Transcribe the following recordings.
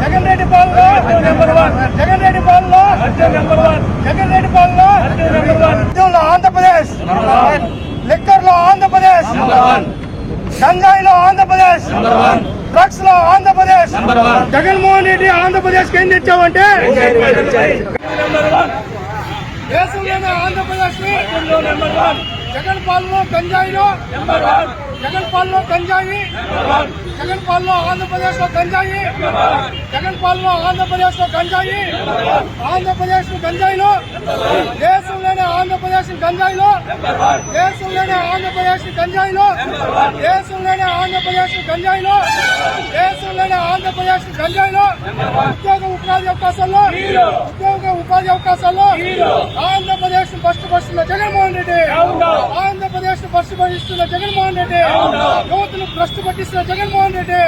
జగన్ రెడ్డి పాలన number one Jagan Reddy పాలన number one Jagan Reddy పాలన ఉద్యోగంలో ఆంధ్రప్రదేశ్ లిక్కర్లో ఆంధ్రప్రదేశ్ గంజాయిలో ఆంధ్రప్రదేశ్ డ్రగ్స్లో ఆంధ్రప్రదేశ్ జగన్మోహన్ రెడ్డి ఆంధ్రప్రదేశ్కి ఏం తెచ్చావంటే దేశంలోనే ఆంధ్రప్రదేశ్ నెంబర్ వన్ జగన్ పాలన గంజాయిలో నెంబర్ వన్ జగన్ పాలన గంజాయి. జగన్ పాలన ఆంధ్రప్రదేశ్లో గంజాయి. జగన్ పాలన ఆంధ్రప్రదేశ్లో గంజాయి. ఆంధ్రప్రదేశ్ గంజాయిలో. దేశంలోనే ఆంధ్రప్రదేశ్ గంజాయిలో. దేశంలోనే ఆంధ్రప్రదేశ్ గంజాయిలో. దేశంలోనే ఆంధ్రప్రదేశ్ గంజాయిలో. దేశంలోనే ఆంధ్రప్రదేశ్ గంజాయిలో. ఉద్యోగ ఉపాధి అవకాశాల్లో ఉద్యోగ ఉపాధి అవకాశాల్లో ఆంధ్రప్రదేశ్ ఫస్ట్ పరుస్తున్న జగన్మోహన్ రెడ్డి. ఆంధ్రప్రదేశ్ పట్టిస్తున్న జగన్మోహన్ రెడ్డి. యువతను భ్రష్టు పట్టిస్తున్న జగన్మోహన్ రెడ్డి.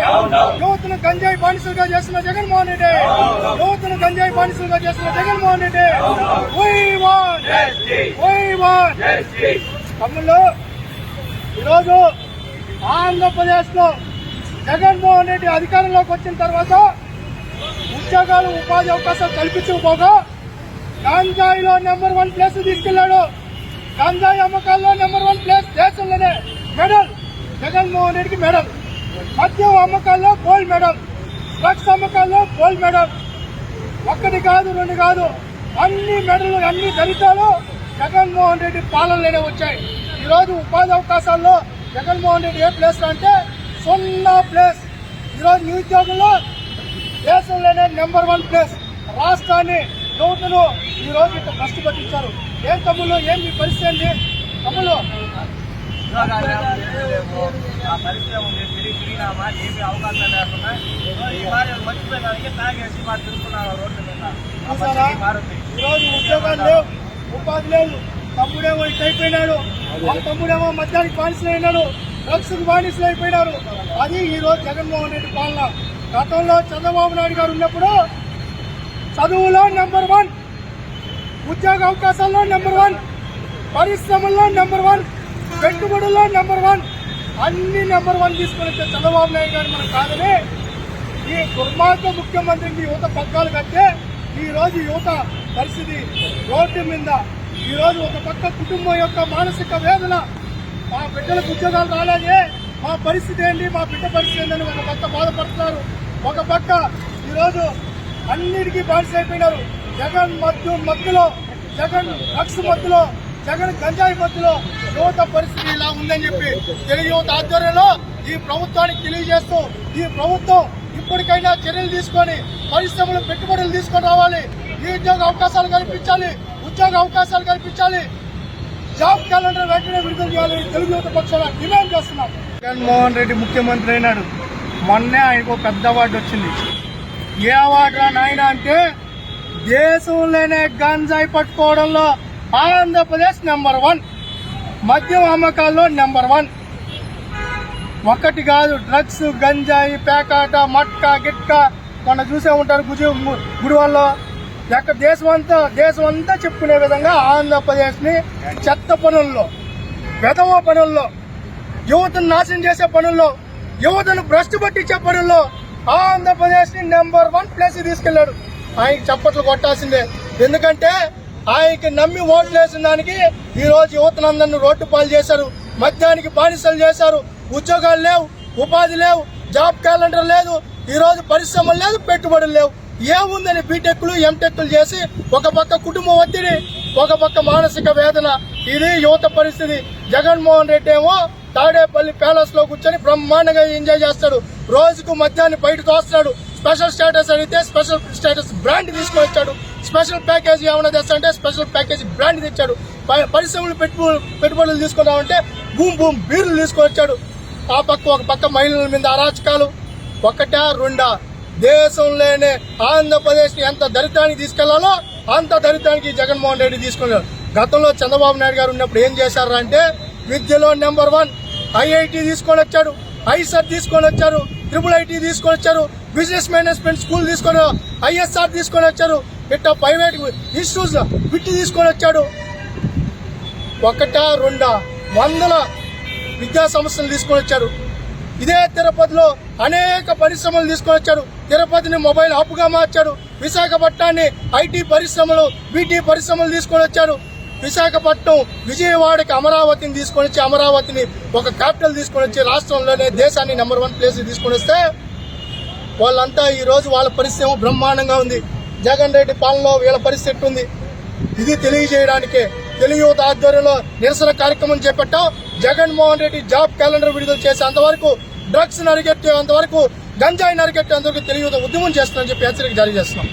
యువతను గంజాయి బానిసలుగా చేస్తున్న జగన్మోహన్ రెడ్డి. యువతను గంజాయి బానిసలుగా చేస్తున్న జగన్మోహన్ రెడ్డి. తమ్ముళ్ళు ఈరోజు ఆంధ్రప్రదేశ్లో జగన్మోహన్ రెడ్డి అధికారంలోకి వచ్చిన తర్వాత ఉద్యోగాలు ఉపాధి అవకాశాలు కల్పించకపోగా గంజాయిలో నెంబర్ వన్ ప్లేస్ తీసుకెళ్ళాడు గంజాయి అమ్మకాల్లో నెంబర్ వన్ ప్లేస్ దేశంలోనే మెడల్. జగన్మోహన్ రెడ్డికి మెడల్. మద్యం అమ్మకాల్లో గోల్డ్ మెడల్. డ్రగ్స్ అమ్మకాల్లో గోల్డ్ మెడల్. ఒక్కటి కాదు రెండు కాదు అన్ని మెడలు అన్ని దళితాలు జగన్మోహన్ రెడ్డి పాలనలోనే వచ్చాయి. ఈరోజు ఉపాధి అవకాశాల్లో జగన్మోహన్ రెడ్డి ఏ ప్లేస్ అంటే సున్నా ప్లేస్ ఈరోజు నిరుద్యోగంలో దేశంలోనే నెంబర్ వన్ ప్లేస్ రాష్ట్రాన్ని యువతను ఈ రోజు కష్టపట్టించారు ఏం తమ్ముళ్ళు? ఏం మీ పరిస్థితి అండి తమ్ముళ్ళు? ఆ పరిస్థితి ఉంది తిరిగి తిరిగినామా ఏమి అవకాశం లేకుండా ఈ వారి మర్చిపోయినానికి తాగేసి మా తిరుగుతున్నారు రోడ్డు మీద మారుంది ఈరోజు ఉద్యోగాలు లేవు ఉపాధి లేదు తమ్ముడేమో ఇటు అయిపోయినాడు. ఆ తమ్ముడేమో మధ్యాహ్నం బానిసలు అయినాడు. డ్రగ్స్ బానిసలు అయిపోయినారు అది ఈరోజు జగన్మోహన్ రెడ్డి పాలన. గతంలో చంద్రబాబు నాయుడు గారు ఉన్నప్పుడు చదువులో నెంబర్ వన్ ఉద్యోగ అవకాశాల్లో నెంబర్ వన్ పరిశ్రమల్లో నెంబర్ వన్ పెట్టుబడుల్లో నెంబర్ వన్. అన్ని నెంబర్ వన్ తీసుకుని వచ్చే చంద్రబాబు నాయుడు గారు మనం కాదని ఈ దుర్మార్గ ముఖ్యమంత్రికి యువత పక్కాలు కట్టే ఈరోజు యువత పరిస్థితి రోడ్డు మీద ఈ రోజు ఒక పక్క కుటుంబం యొక్క మానసిక వేదన. మా బిడ్డలకు ఉద్యోగాలు రాలేదే. మా పరిస్థితి ఏంటి మా బిడ్డ పరిస్థితి ఏంటని ఒక పక్క బాధపడుతున్నారు. ఒక పక్క ఈరోజు అన్నిటికీ బానిస అయిపోయినారు. జగన్ మద్దు మత్తులో జగన్ డ్రగ్స్ మత్తులో జగన్ గంజాయి మత్తులో యువత పరిస్థితి ఇలా ఉందని చెప్పి తెలుగు యువత ఆధ్వర్యంలో ఈ ప్రభుత్వానికి తెలియజేస్తూ ఈ ప్రభుత్వం ఇప్పటికైనా చర్యలు తీసుకొని పరిశ్రమలు పెట్టుబడులు తీసుకొని రావాలి. నిరుద్యోగ అవకాశాలు కల్పించాలి. ఉద్యోగ అవకాశాలు కల్పించాలి. జాబ్ క్యాలెండర్ వెంటనే విడుదల చేయాలి తెలుగు యువత పక్షాన డిమాండ్ చేస్తున్నాం. జగన్మోహన్ రెడ్డి ముఖ్యమంత్రి అయినాడు. మొన్నే ఆయనకు ఒక పెద్ద అవార్డు వచ్చింది. ఏ అవార్డు రా నాయన అంటే దేశంలోనే గంజాయి పట్టుకోవడంలో ఆంధ్రప్రదేశ్ నెంబర్ వన్ మద్యం అమ్మకాల్లో నెంబర్ వన్. ఒకటి కాదు డ్రగ్స్ గంజాయి పేకాట మట్కా గిట్కా మొన్న చూసే ఉంటారు గుజి గుడివాళ్ళలో. ఎక్కడ దేశం అంతా దేశం అంతా చెప్పుకునే విధంగా ఆంధ్రప్రదేశ్ని చెత్త పనుల్లో వెధవ పనుల్లో యువతను నాశనం చేసే పనుల్లో యువతను భ్రష్టు పట్టించే పనుల్లో ఆంధ్రప్రదేశ్ని నెంబర్ వన్ ప్లేస్ తీసుకెళ్ళాడు ఆయనకి చప్పట్లు కొట్టాల్సిందే. ఎందుకంటే ఆయనకి నమ్మి ఓట్లు వేసిన దానికి ఈరోజు యువతనందరిని రోడ్డు పాలు చేశారు. మద్యానికి బానిసలు చేశారు. ఉద్యోగాలు లేవు ఉపాధి లేవు జాబ్ క్యాలెండర్ లేదు ఈరోజు పరిశ్రమలు లేదు పెట్టుబడులు లేవు. ఏముందని బీటెక్లు ఎంటెక్లు చేసి ఒక పక్క కుటుంబ ఒత్తిడి ఒక పక్క మానసిక వేదన. ఇది యువత పరిస్థితి. జగన్మోహన్ రెడ్డి ఏమో తాడేపల్లి ప్యాలెస్లో కూర్చొని బ్రహ్మాండంగా ఎంజాయ్ చేస్తాడు. రోజుకు మద్యాన్ని బయట తోస్తాడు. స్పెషల్ స్టేటస్ అడిగితే స్పెషల్ స్టేటస్ బ్రాండ్ తీసుకొని వచ్చాడు స్పెషల్ ప్యాకేజ్ ఏమైనా తెస్తాంటే స్పెషల్ ప్యాకేజ్ బ్రాండ్ తెచ్చాడు. పరిశ్రమలు పెట్టు పెట్టుబడులు తీసుకున్నామంటే బూమ్ బూమ్ బీర్లు తీసుకొని వచ్చాడు ఆ పక్క ఒక పక్క మహిళల మీద అరాచకాలు ఒకటా రెండా? దేశంలోనే ఆంధ్రప్రదేశ్ని ఎంత దరిద్రానికి తీసుకెళ్ళాలో అంత దరిద్రానికి జగన్మోహన్ రెడ్డి తీసుకున్నాడు. గతంలో చంద్రబాబు నాయుడు గారు ఉన్నప్పుడు ఏం చేశారంటే విద్యలో నెంబర్ వన్ ఐఐటి తీసుకొని వచ్చాడు ఐసర్ తీసుకొని వచ్చారు ట్రిపుల్ ఐటీ తీసుకొని వచ్చారు బిజినెస్ మేనేజ్మెంట్ స్కూల్ తీసుకొని ఐఎస్ఆర్ తీసుకొని వచ్చారు ఇట్లా ప్రైవేట్ ఇన్స్టిట్యూట్స్ విట్టి తీసుకొని వచ్చాడు. ఒకటా రెండా వందల విద్యా సంస్థలు తీసుకొని వచ్చారు. ఇదే తిరుపతిలో అనేక పరిశ్రమలు తీసుకొని వచ్చాడు తిరుపతిని మొబైల్ హబ్గా మార్చాడు విశాఖపట్నాన్ని ఐటీ పరిశ్రమలు బీటీ పరిశ్రమలు తీసుకొని వచ్చాడు విశాఖపట్నం విజయవాడకి అమరావతిని తీసుకొని వచ్చి అమరావతిని ఒక క్యాపిటల్ తీసుకొని వచ్చి రాష్ట్రంలోనే దేశాన్ని నెంబర్ వన్ ప్లేస్ తీసుకొని వస్తే వాళ్ళంతా ఈ రోజు వాళ్ళ పరిస్థితి బ్రహ్మాండంగా ఉంది. జగన్ రెడ్డి పాలనలో వీళ్ళ పరిస్థితి ఉంది ఇది తెలియజేయడానికే తెలుగు యువత ఆధ్వర్యంలో నిరసన కార్యక్రమం చేపట్టాం జగన్మోహన్ రెడ్డి జాబ్ క్యాలెండర్ విడుదల చేసేంత వరకు డ్రగ్స్ నరికెట్టేంత వరకు గంజాయి నరికెట్టేంత వరకు తెలుగు యువత ఉద్యమం చేస్తుందని చెప్పి హెచ్చరిక జారీ చేస్తున్నాం.